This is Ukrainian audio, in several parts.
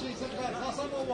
Faça a mão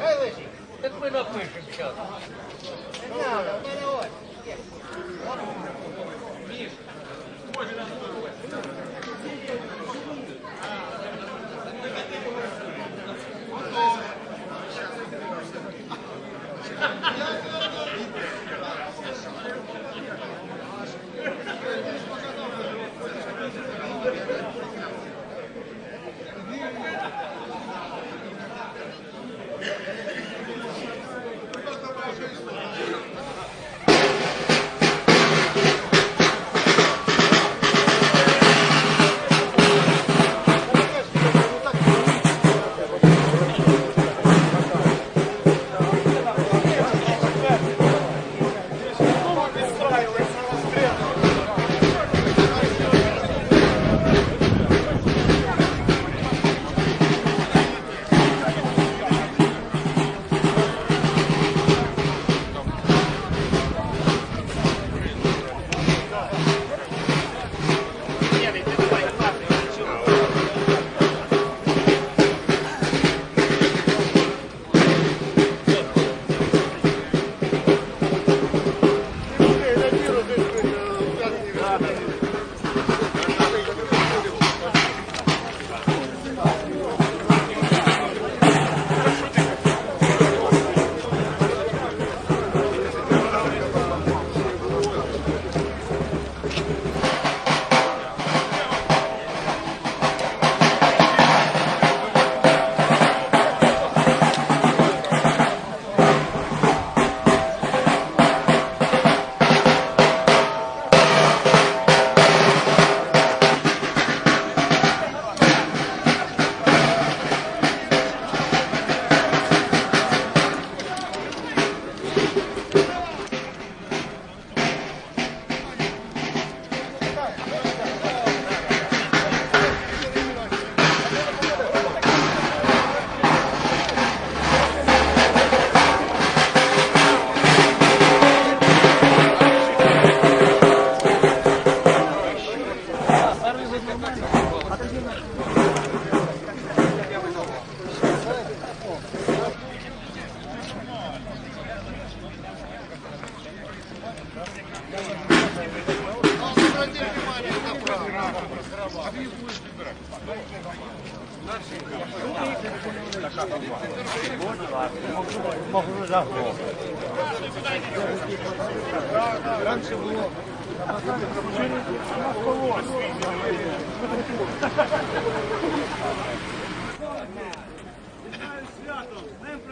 Хай лежить. Так ми напишемо зараз. Не надо, в мене ось. Thank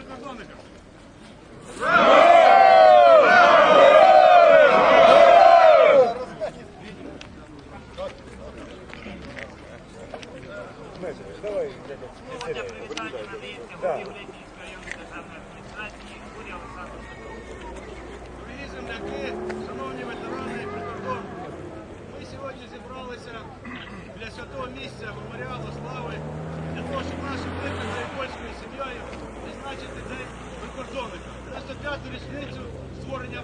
З Днем прикордонника! Слово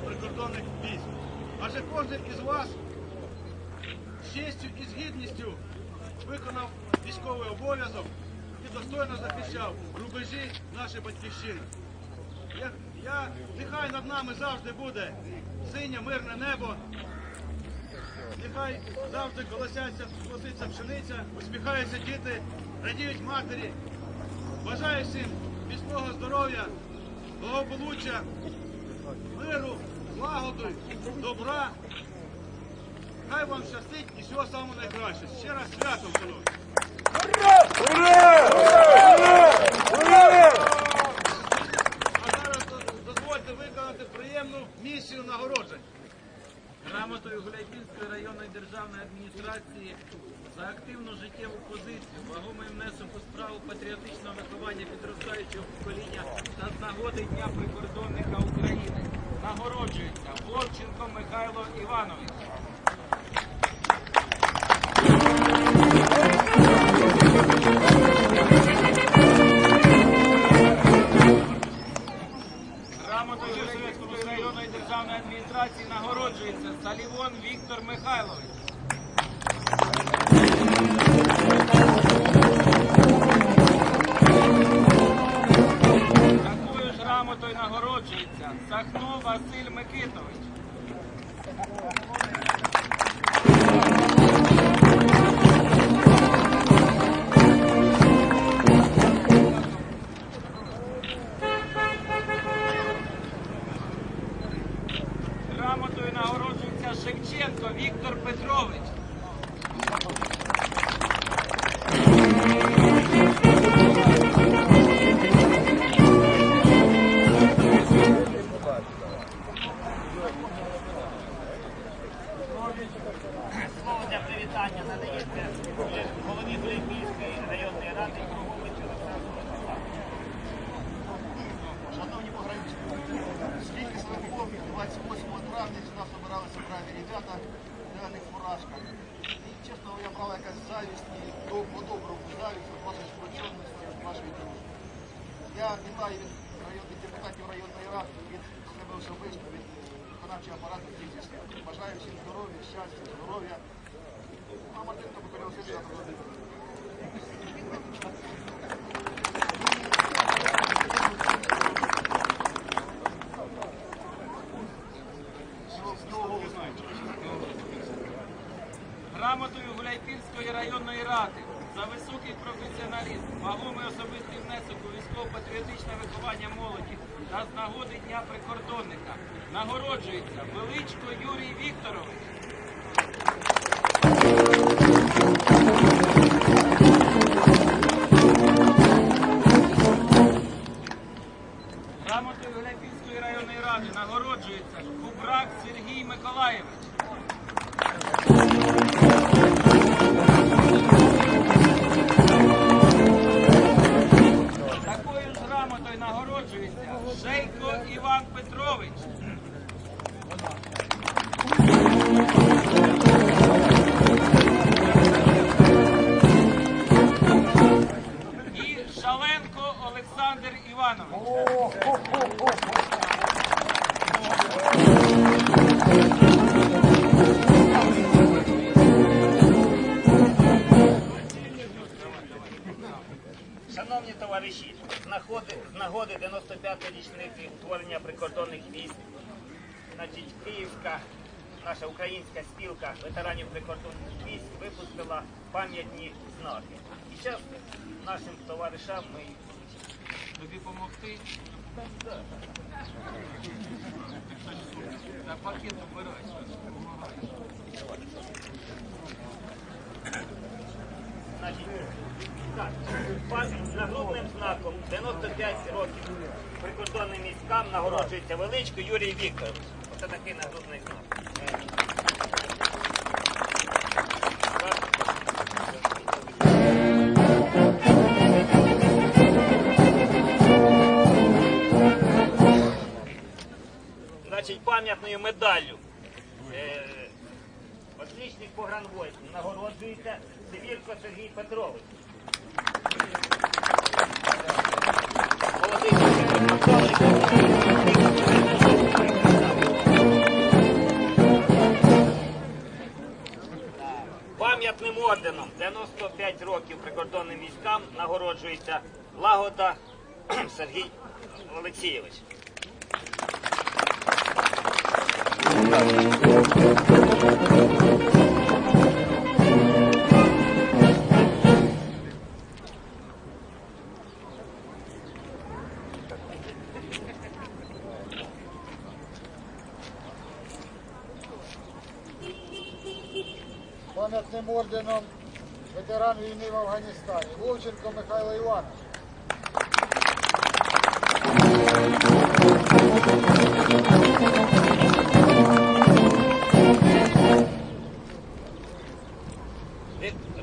прикордонних військ. Адже кожен із вас з честю і з гідністю виконав військовий обов'язок і достойно захищав рубежі нашої батьківщини. Я, я, нехай над нами завжди буде синє мирне небо. Нехай завжди колосяться, колоситься пшениця, усміхаються діти, радіють матері. Бажаю всім міцного здоров'я, благополуччя, миру, злагоди, добра. Хай вам щастить і всього самого найкращого. Ще раз святом, шановні. А зараз дозвольте виконати приємну місію нагороджень. Грамотою Гуляйпільської районної державної адміністрації за активну життєву позицію, вагомий внесок у справу патріотичного виховання підростаючого покоління та з нагоди Дня прикордонника України нагороджується Борченко Михайло Іванович. Грамотою Гуляйпільської районної державної адміністрації нагороджується Салівон Віктор Михайлович. Василь Микитович. Грамотою нагороджується Шевченко Віктор Петрович. Я вітаю від районних депутатів районної ради, від себе особисто, від виконавчого апарату дійсності. Бажаю всім здоров'я, щастя, здоров'я. А Мартинко Микола Васильович, Грамотою Гуляйпільської районної ради за високий професіоналізм, вагомий особистий внесок у військово-патріотичне виховання молоді та з нагоди Дня прикордонника нагороджується Величко Юрій Вікторович. Київська, наша українська спілка ветеранів прикордонних військ випустила пам'ятні знаки. І зараз нашим товаришам ми Тобі допомогти? На пакет. Значить, нагрудним знаком 95 років прикордонним військам нагороджується величко Юрій Вікторович. Оце такий нагрудний знак. Значить, пам'ятною медаллю. Е, Отличник погранвойск нагороджується Сивірко Сергій Петрович. Молодий офіцер Пам'ятним орденом 95 років прикордонним військам нагороджується Лагода Сергій Олексійович. Пам'ятним орденом ветеран війни в Афганістані. Вовченко Михайло Іванович.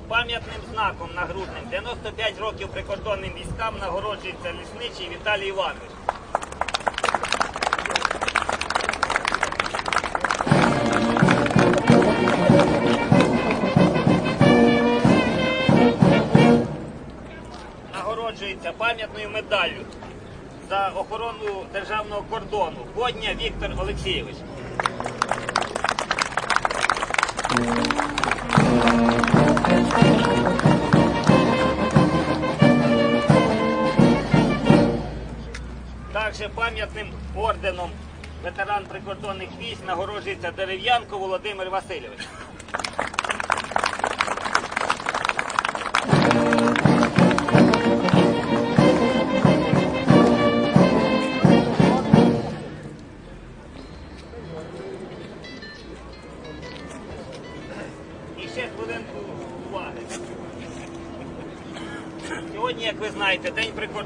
Пам'ятним знаком нагрудним 95 років прикордонним військам нагороджується лісничий Віталій Іванович. Нагороджується пам'ятною медаллю за охорону державного кордону Бодня Віктор Олексійович. Також пам'ятним орденом ветеран прикордонних військ нагороджується Дерев'янко Володимир Васильович.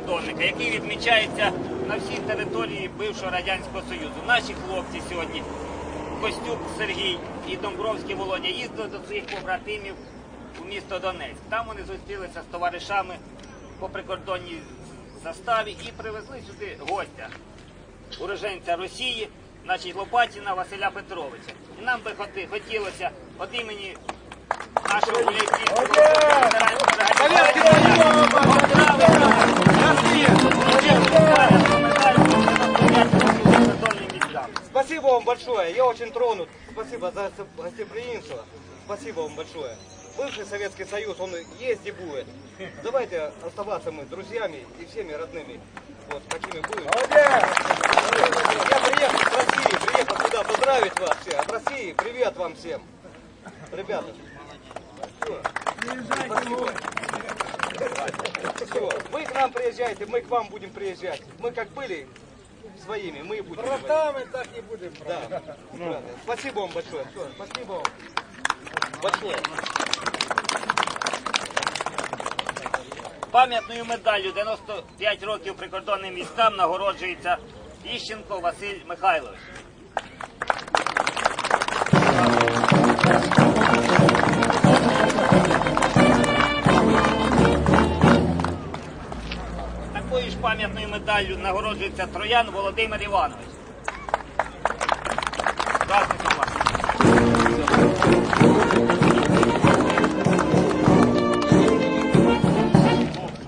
Прикордонника, який відмічається на всій території бившого Радянського Союзу. Наші хлопці сьогодні, Костюк Сергій і Домбровський Володя, їздили до своїх побратимів у місто Донецьк. Там вони зустрілися з товаришами по прикордонній заставі і привезли сюди гостя, уроженця Росії, значить Лопатіна Василя Петровича. І нам би хотілося від імені нашого ветеранського Спасибо вам большое, я очень тронут. Спасибо за гостеприимство. Спасибо вам большое. Бывший Советский Союз, он есть и будет. Давайте оставаться мы друзьями и всеми родными. Вот такими будем. Я приехал с России, приехал сюда поздравить вас всех. От России привет вам всем. Ребята. Всё. Спасибо. Всё. Вы к нам приезжайте, мы к вам будем приезжать. Мы как были своими, мы и будем. Братами так и будем. Да. Правда. Спасибо вам большое. Всё, Спасибо вам. Большое. Пам'ятною медаллю 95 років прикордонним військам нагороджується Іщенко Василь Михайлович. Пам'ятною медаллю нагороджується Троян Володимир Іванович.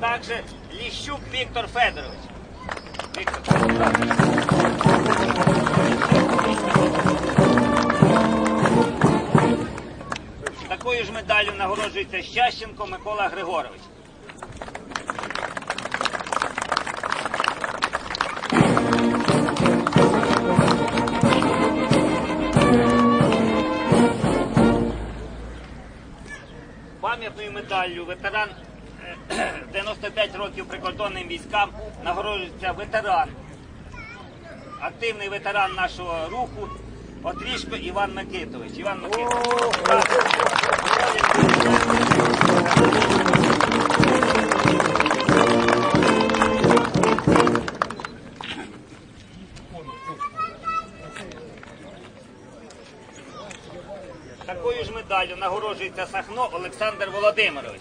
Також Ліщук. Віктор Федорович. Такою ж медаллю нагороджується Щащенко Микола Григорович. Медаллю ветеран е, 95 років прикордонним військам нагороджується ветеран, активний ветеран нашого руху Отрішко Іван Микитович. Іван Микитович. Такою ж медаллю нагороджується Сахно Олександр Володимирович.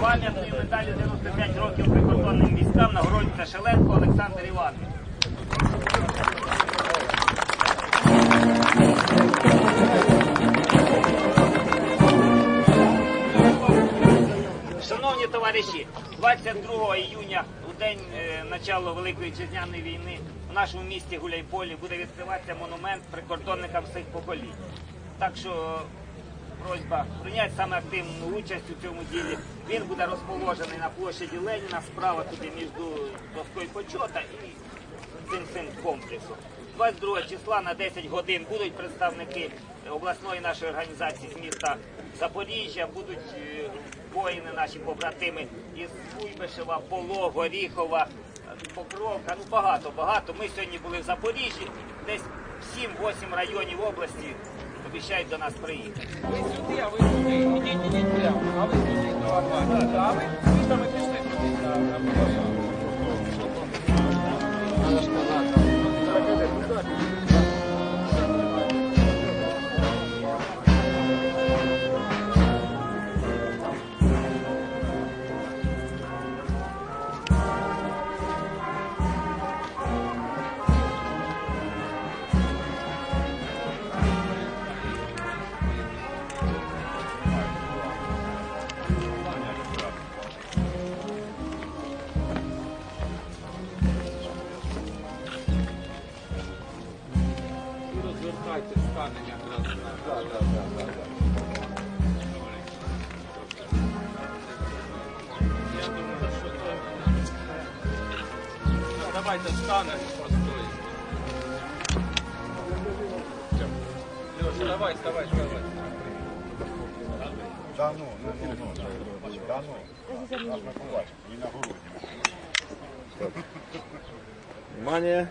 Пам'ятною медаллю 95 років прикордонним військам нагороджується Шеленко Олександр Іванович. Шановні товариші, 22 іюня, у день е, начала Великої Вітчизняної війни, в нашому місті Гуляйполі буде відкриватися монумент прикордонникам всіх поколінь. Так що просьба прийняти саме активну участь у цьому ділі. Він буде розположений на площаді Леніна, справа туди між доскою почота і цим цим комплексом. 22 числа на 10 годин будуть представники обласної нашої організації з міста Запоріжжя, будуть е, воїни наші побратими із Куйбишева, Поло, Горіхова, Покровка. Ну багато, багато. Ми сьогодні були в Запоріжжі, десь 7-8 районів області обіцяють до нас приїхати. Ви сюди, а ви сюди. Ідіть, ідіть прямо. А ви сюди до Арбата. Розвертайте, стане якраз на. Я думаю, що це... Ну, Давайте станемо постой. Леша, давай, вставай, вставай. Да ну, ну, ну, ну, да ну. Аж ми побачимо, і на городі. Внимание!